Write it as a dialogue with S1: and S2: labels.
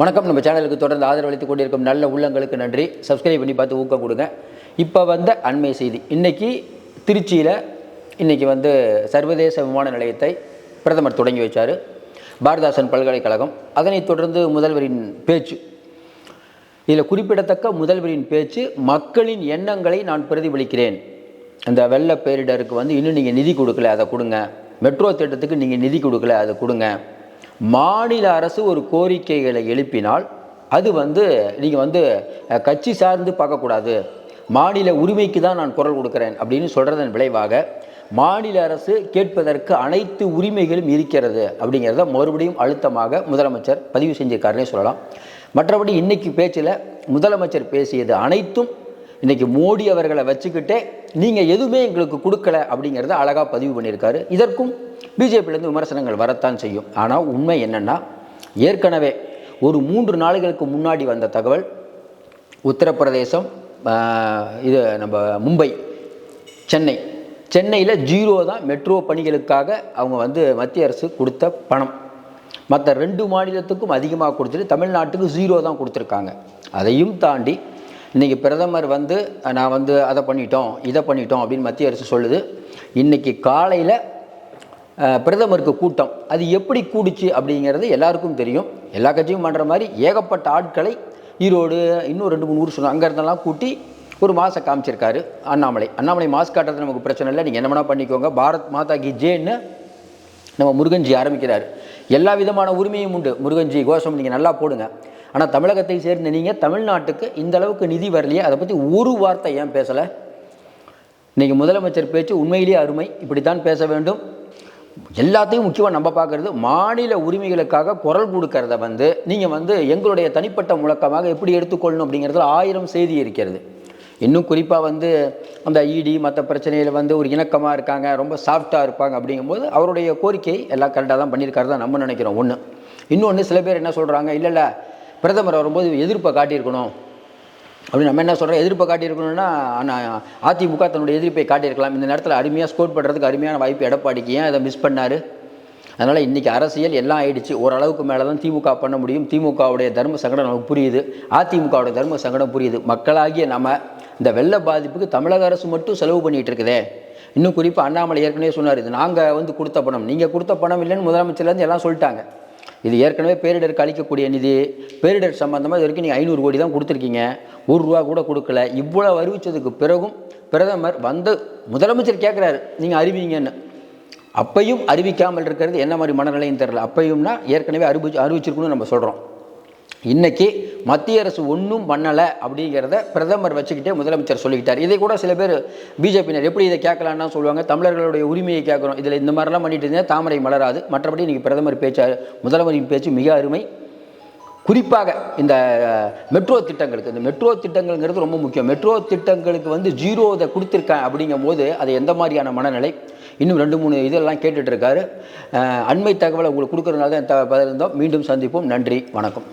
S1: வணக்கம். நம்ம சேனலுக்கு தொடர்ந்து ஆதரவளித்துக் கொண்டிருக்கும் நல்ல உள்ளங்களுக்கு நன்றி. சப்ஸ்கிரைப் பண்ணி பார்த்து ஊக்கம் கொடுங்க. இப்போ வந்த அண்மை செய்தி. இன்றைக்கி திருச்சியில் இன்றைக்கி வந்து சர்வதேச விமான நிலையத்தை பிரதமர் தொடங்கி வச்சார். பாரதாசன் பல்கலைக்கழகம். அதனைத் தொடர்ந்து முதல்வரின் பேச்சு. இதில் குறிப்பிடத்தக்க முதல்வரின் பேச்சு மக்களின் எண்ணங்களை நான் பிரதிபலிக்கிறேன். அந்த வெள்ள பேரிடருக்கு வந்து இன்னும் நீங்கள் நிதி கொடுக்கல அதை கொடுங்க. மெட்ரோ திட்டத்துக்கு நீங்கள் நிதி கொடுக்கல அதை கொடுங்க. மாநில அரசு ஒரு கோரிக்கைகளை எழுப்பினால் அது வந்து நீங்கள் வந்து கட்சி சார்ந்து பார்க்கக்கூடாது. மாநில உரிமைக்கு தான் நான் குரல் கொடுக்குறேன் அப்படின்னு சொல்கிறதன் விளைவாக மாநில அரசு கேட்பதற்கு அனைத்து உரிமைகளும் இருக்கிறது அப்படிங்கிறத மறுபடியும் அழுத்தமாக முதலமைச்சர் பதிவு செஞ்சிருக்காருன்னே சொல்லலாம். மற்றபடி இன்றைக்கி பேச்சில் முதலமைச்சர் பேசியது அனைத்தும் இன்றைக்கி மோடி அவர்களை வச்சுக்கிட்டே நீங்கள் எதுவுமே எங்களுக்கு கொடுக்கல அப்படிங்கிறத அழகாக பதிவு பண்ணியிருக்காரு. இதற்கும் பிஜேபியிலேருந்து விமர்சனங்கள் வரத்தான் செய்யும். ஆனால் உண்மை என்னென்னா ஏற்கனவே ஒரு மூன்று நாளுகளுக்கு முன்னாடி வந்த தகவல் உத்தரப்பிரதேசம் இது நம்ம மும்பை சென்னை. சென்னையில் ஜீரோ தான் மெட்ரோ பணிகளுக்காக அவங்க வந்து மத்திய அரசு கொடுத்த பணம். மற்ற ரெண்டு மாநிலத்துக்கும் அதிகமாக கொடுத்துட்டு தமிழ்நாட்டுக்கு ஜீரோ தான் கொடுத்துருக்காங்க. அதையும் தாண்டி இன்றைக்கி பிரதமர் வந்து நான் வந்து அதை பண்ணிட்டோம் இதை பண்ணிட்டோம் அப்படின்னு மத்திய அரசு சொல்லுது. இன்றைக்கி காலையில் பிரதமருக்கு கூட்டம். அது எப்படி கூடுச்சு அப்படிங்கிறது எல்லாருக்கும் தெரியும். எல்லா கட்சியும் பண்ணுற மாதிரி ஏகப்பட்ட ஆட்களை ஈரோடு இன்னும் ரெண்டு மூணு ஊர் சொன்னோம் அங்கே இருந்தெல்லாம் கூட்டி ஒரு மாதம் காமிச்சிருக்காரு அண்ணாமலை. அண்ணாமலை மாஸ்க் காட்டுறது நமக்கு பிரச்சனை இல்லை. நீங்கள் என்ன வேணால் பண்ணிக்கோங்க. பாரத் மாதா கி ஜேன்னு நம்ம முருகன்ஜி ஆரம்பிக்கிறார். எல்லா விதமான உரிமையும் உண்டு. முருகன்ஜி கோஷம் நீங்கள் நல்லா போடுங்க. ஆனால் தமிழகத்தை சேர்ந்த நீங்கள் தமிழ்நாட்டுக்கு இந்த அளவுக்கு நிதி வரலையே அதை பற்றி ஒரு வார்த்தை ஏன் பேசலை? இன்றைக்கி முதலமைச்சர் பேச்சு உண்மையிலேயே அருமை. இப்படித்தான் பேச வேண்டும். எல்லாத்தையும் முக்கியமாக நம்ம பார்க்குறது மாநில உரிமைகளுக்காக குரல் கொடுக்கறத வந்து நீங்கள் வந்து எங்களுடைய தனிப்பட்ட முழக்கமாக எப்படி எடுத்துக்கொள்ளணும் அப்படிங்கிறதுல ஆயிரம் செய்தி இருக்கிறது. இன்னும் குறிப்பாக வந்து அந்த இடி மற்ற பிரச்சனையில் வந்து ஒரு இணக்கமாக இருக்காங்க ரொம்ப சாஃப்டாக இருப்பாங்க அப்படிங்கும்போது அவருடைய கோரிக்கை எல்லாம் கரெக்டாக தான் பண்ணியிருக்காரு தான் நம்ம நினைக்கிறோம். ஒன்று இன்னொன்று சில பேர் என்ன சொல்கிறாங்க இல்லை இல்லை பிரதமர் வரும்போது எதிர்ப்பை காட்டியிருக்கணும். அப்படி நம்ம என்ன சொல்கிறோம் எதிர்ப்பை காட்டியிருக்கணும்னா அதிமுக தன்னுடைய எதிர்ப்பை காட்டியிருக்கலாம். இந்த நேரத்தில் அருமையாக ஸ்கோர் பண்ணுறதுக்கு அருமையான வாய்ப்பு எடப்பாடிக்கு ஏன் அதை மிஸ் பண்ணார்? அதனால் இன்றைக்கி அரசியல் எல்லாம் ஆயிடுச்சு. ஓரளவுக்கு மேலே தான் திமுக பண்ண முடியும். திமுகவுடைய தர்ம சங்கடம் நமக்கு புரியுது. அதிமுகவுடைய தர்ம சங்கடம் புரியுது. மக்களாகிய நம்ம இந்த வெள்ள பாதிப்புக்கு தமிழக அரசு மட்டும் செலவு பண்ணிகிட்டு இருக்குதே. இன்னும் குறிப்பாக அண்ணாமலை ஏற்கனவே சொன்னார் இது நாங்கள் வந்து கொடுத்த பணம். நீங்கள் கொடுத்த பணம் இல்லைன்னு முதலமைச்சர்லேருந்து எல்லாம் சொல்லிட்டாங்க. இது ஏற்கனவே பேரிடருக்கு அளிக்கக்கூடிய நிதி பேரிடர் சம்பந்தமாக இது வரைக்கும் நீங்கள் ஐநூறு கோடி தான் கொடுத்துருக்கீங்க. ஒரு ரூபா கூட கொடுக்கல. இவ்வளோ அறிவித்ததுக்கு பிறகும் பிரதமர் வந்து முதலமைச்சர் கேட்குறாரு நீங்கள் அறிவிங்கன்னு. அப்பையும் அறிவிக்காமல் இருக்கிறது என்ன மாதிரி மனநிலையும் தெரில அப்பையும்னா ஏற்கனவே அறிவிச்சு அறிவிச்சிருக்குன்னு நம்ம சொல்கிறோம் இன்றைக்கி மத்திய அரசு ஒன்றும் பண்ணலை அப்படிங்கிறத பிரதமர் வச்சுக்கிட்டே முதலமைச்சர் சொல்லிக்கிட்டார். இதை கூட சில பேர் பிஜேபியினர் எப்படி இதை கேட்கலான்னு சொல்லுவாங்க. தமிழர்களுடைய உரிமையை கேட்குறோம். இதில் இந்த மாதிரிலாம் பண்ணிட்டு இருந்தால் தாமரை மலராது. மற்றபடி இன்றைக்கி பிரதமர் பேச்சு முதலமைச்சரின் பேச்சு மிக அருமை. குறிப்பாக இந்த மெட்ரோ திட்டங்களுக்கு இந்த மெட்ரோ திட்டங்கள்ங்கிறது ரொம்ப முக்கியம். மெட்ரோ திட்டங்களுக்கு வந்து ஜீரோ இதை கொடுத்துருக்கேன் அப்படிங்கும் போது அது எந்த மாதிரியான மனநிலை? இன்னும் ரெண்டு மூணு இதெல்லாம் கேட்டுட்ருக்காரு அண்மை தகவலை உங்களுக்கு கொடுக்குறதுனால தான் பதில் இருந்தோம். மீண்டும் சந்திப்போம். நன்றி. வணக்கம்.